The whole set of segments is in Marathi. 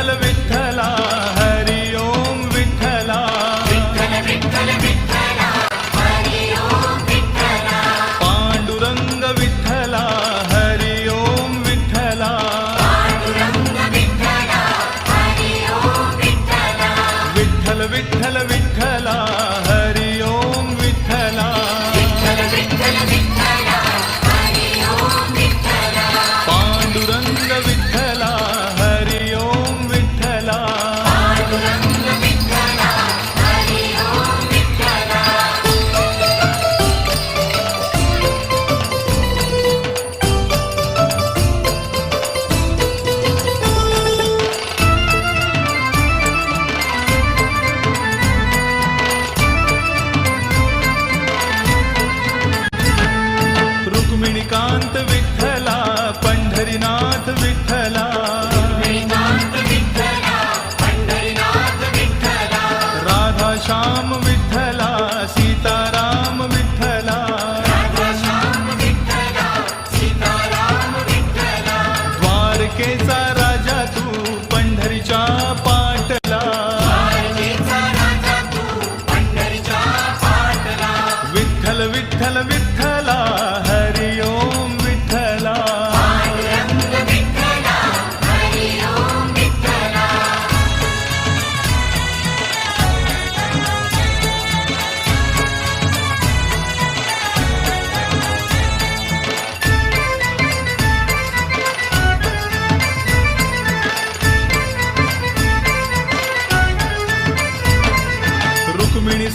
television. विठ्ठला सीताराम विठ्ठला द्वारकेचा राजा तू पंढरीच्या पाटला. विठ्ठल विठ्ठल विठ्ठला.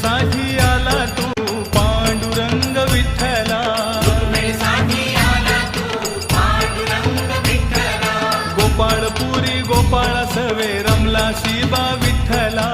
साठी आला तू पांडुरंग विठ्ठला. गोपाळपुरी गोपाळ सवे रमला शिबा विठ्ठला.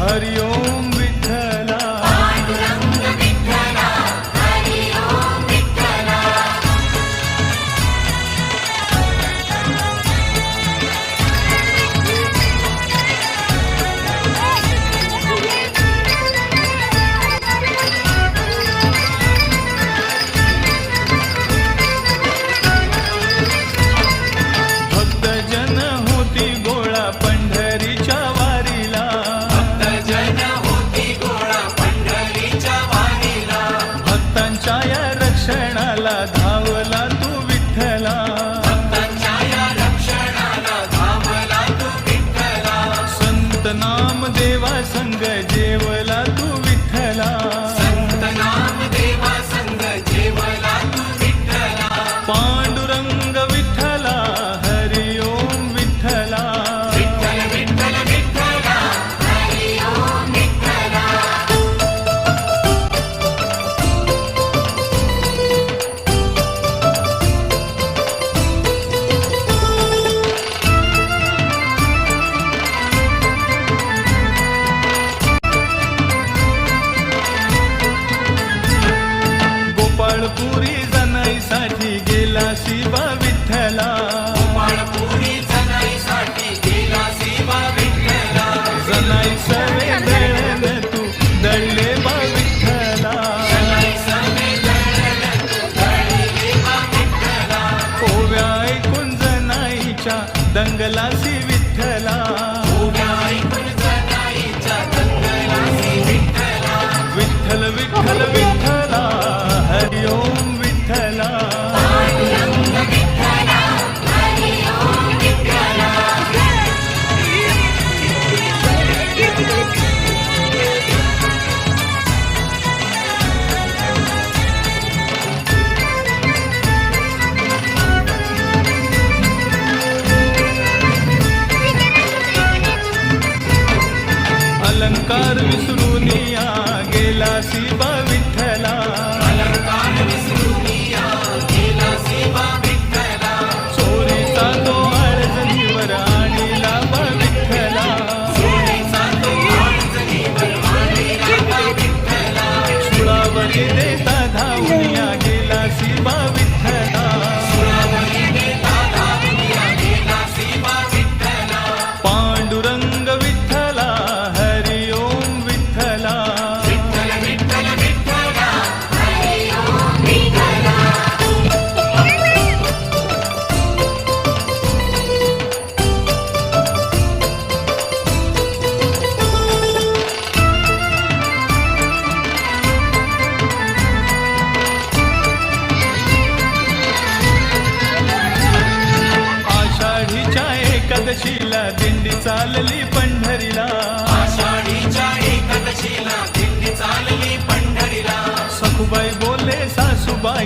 हरिओम ধাও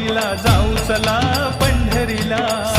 पंढरीला जाऊ चला पंढरीला.